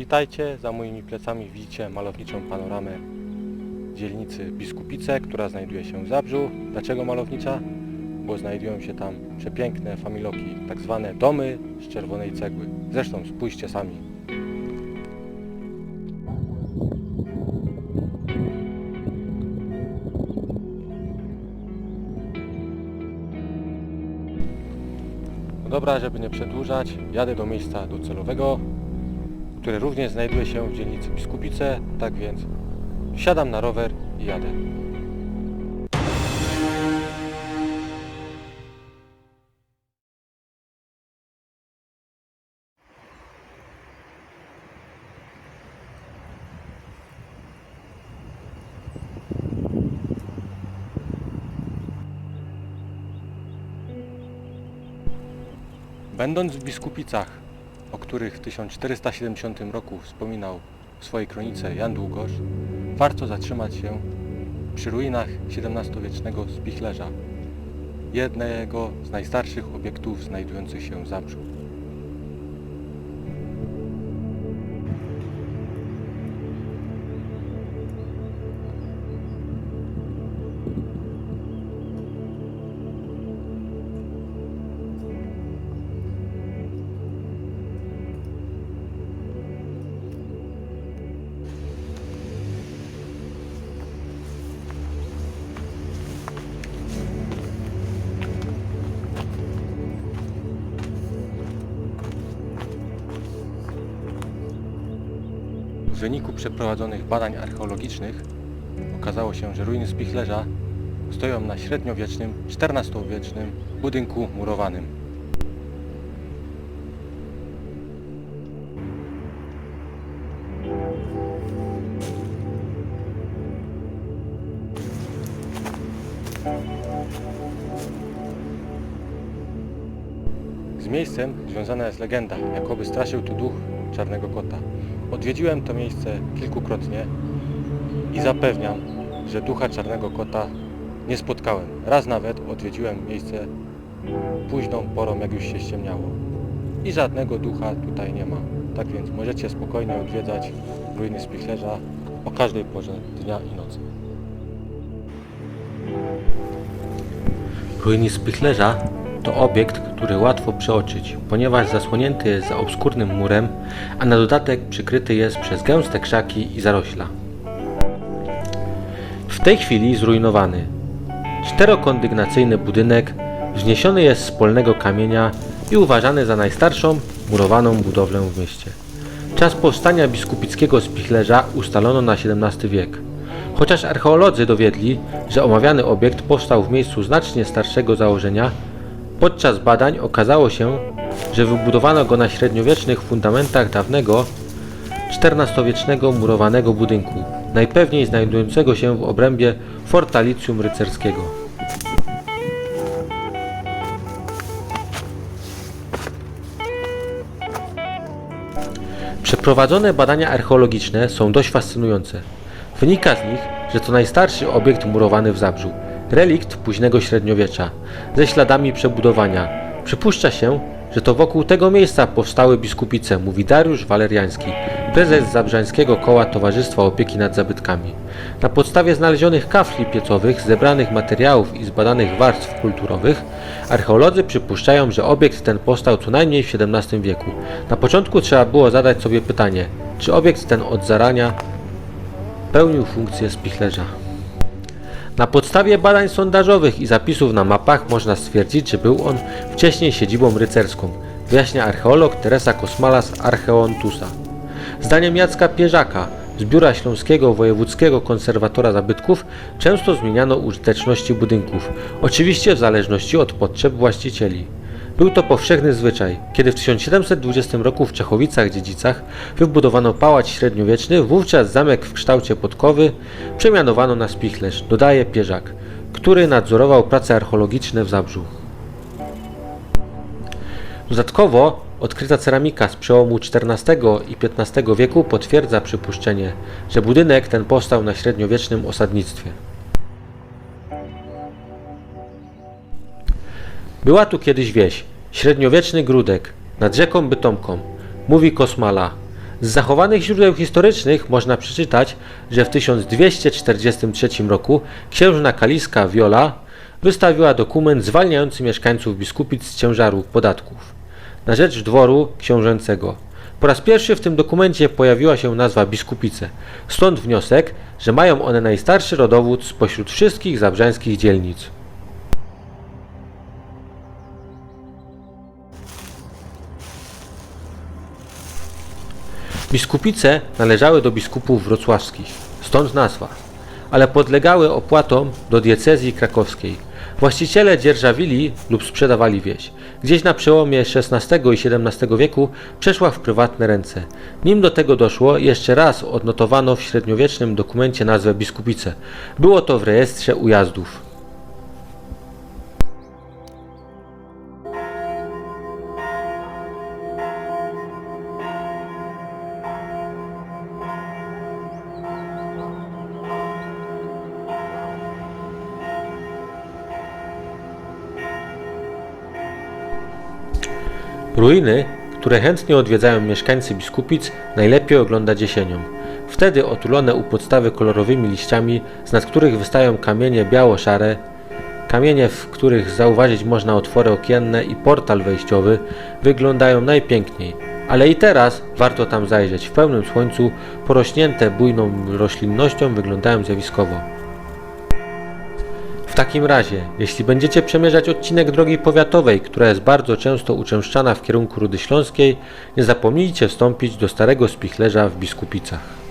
Witajcie, za moimi plecami widzicie malowniczą panoramę dzielnicy Biskupice, która znajduje się w Zabrzu. Dlaczego malownicza? Bo znajdują się tam przepiękne familoki, tak zwane domy z czerwonej cegły. Zresztą spójrzcie sami. No dobra, żeby nie przedłużać, jadę do miejsca docelowego, które również znajduje się w dzielnicy Biskupice, tak więc siadam na rower i jadę. Będąc w Biskupicach, o których w 1470 roku wspominał w swojej kronice Jan Długosz, warto zatrzymać się przy ruinach XVII-wiecznego spichlerza, jednego z najstarszych obiektów znajdujących się w Zabrzu. Wyniku przeprowadzonych badań archeologicznych okazało się, że ruiny spichlerza stoją na średniowiecznym, XIV-wiecznym budynku murowanym. Z miejscem związana jest legenda, jakoby straszył tu duch czarnego kota. Odwiedziłem to miejsce kilkukrotnie i zapewniam, że ducha czarnego kota nie spotkałem. Raz nawet odwiedziłem miejsce późną porą, jak już się ściemniało. I żadnego ducha tutaj nie ma. Tak więc możecie spokojnie odwiedzać ruiny Spichlerza o każdej porze dnia i nocy. Ruiny Spichlerza to obiekt, który łatwo przeoczyć, ponieważ zasłonięty jest za obskurnym murem, a na dodatek przykryty jest przez gęste krzaki i zarośla. W tej chwili zrujnowany. Czterokondygnacyjny budynek wzniesiony jest z polnego kamienia i uważany za najstarszą murowaną budowlę w mieście. Czas powstania biskupickiego spichlerza ustalono na XVII wiek. Chociaż archeolodzy dowiedli, że omawiany obiekt powstał w miejscu znacznie starszego założenia, podczas badań okazało się, że wybudowano go na średniowiecznych fundamentach dawnego XIV-wiecznego murowanego budynku, najpewniej znajdującego się w obrębie fortalicjum rycerskiego. Przeprowadzone badania archeologiczne są dość fascynujące. Wynika z nich, że to najstarszy obiekt murowany w Zabrzu, relikt późnego średniowiecza, ze śladami przebudowania. Przypuszcza się, że to wokół tego miejsca powstały biskupice, mówi Dariusz Waleriański, prezes Zabrzańskiego Koła Towarzystwa Opieki nad Zabytkami. Na podstawie znalezionych kafli piecowych, zebranych materiałów i zbadanych warstw kulturowych, archeolodzy przypuszczają, że obiekt ten powstał co najmniej w XVII wieku. Na początku trzeba było zadać sobie pytanie, czy obiekt ten od zarania pełnił funkcję spichlerza. Na podstawie badań sondażowych i zapisów na mapach można stwierdzić, że był on wcześniej siedzibą rycerską, wyjaśnia archeolog Teresa Kosmala z Archeontusa. Zdaniem Jacka Pierzaka z Biura Śląskiego Wojewódzkiego Konserwatora Zabytków często zmieniano użyteczności budynków, oczywiście w zależności od potrzeb właścicieli. Był to powszechny zwyczaj, kiedy w 1720 roku w Czechowicach-Dziedzicach wybudowano pałac średniowieczny, wówczas zamek w kształcie podkowy przemianowano na spichlerz, dodaje Pierzak, który nadzorował prace archeologiczne w Zabrzu. Dodatkowo odkryta ceramika z przełomu XIV i XV wieku potwierdza przypuszczenie, że budynek ten powstał na średniowiecznym osadnictwie. Była tu kiedyś wieś, średniowieczny Grudek, nad rzeką Bytomką, mówi Kosmala. Z zachowanych źródeł historycznych można przeczytać, że w 1243 roku księżna kaliska Viola wystawiła dokument zwalniający mieszkańców biskupic z ciężaru podatków na rzecz dworu książęcego. Po raz pierwszy w tym dokumencie pojawiła się nazwa biskupice, stąd wniosek, że mają one najstarszy rodowód spośród wszystkich zabrzańskich dzielnic. Biskupice należały do biskupów wrocławskich, stąd nazwa, ale podlegały opłatom do diecezji krakowskiej. Właściciele dzierżawili lub sprzedawali wieś. Gdzieś na przełomie XVI i XVII wieku przeszła w prywatne ręce. Nim do tego doszło, jeszcze raz odnotowano w średniowiecznym dokumencie nazwę biskupice. Było to w rejestrze ujazdów. Ruiny, które chętnie odwiedzają mieszkańcy biskupic, najlepiej oglądać jesienią. Wtedy otulone u podstawy kolorowymi liściami, z nad których wystają kamienie biało-szare, kamienie, w których zauważyć można otwory okienne i portal wejściowy, wyglądają najpiękniej. Ale i teraz warto tam zajrzeć. W pełnym słońcu, porośnięte bujną roślinnością, wyglądają zjawiskowo. W takim razie, jeśli będziecie przemierzać odcinek drogi powiatowej, która jest bardzo często uczęszczana w kierunku Rudy Śląskiej, nie zapomnijcie wstąpić do Starego Spichlerza w Biskupicach.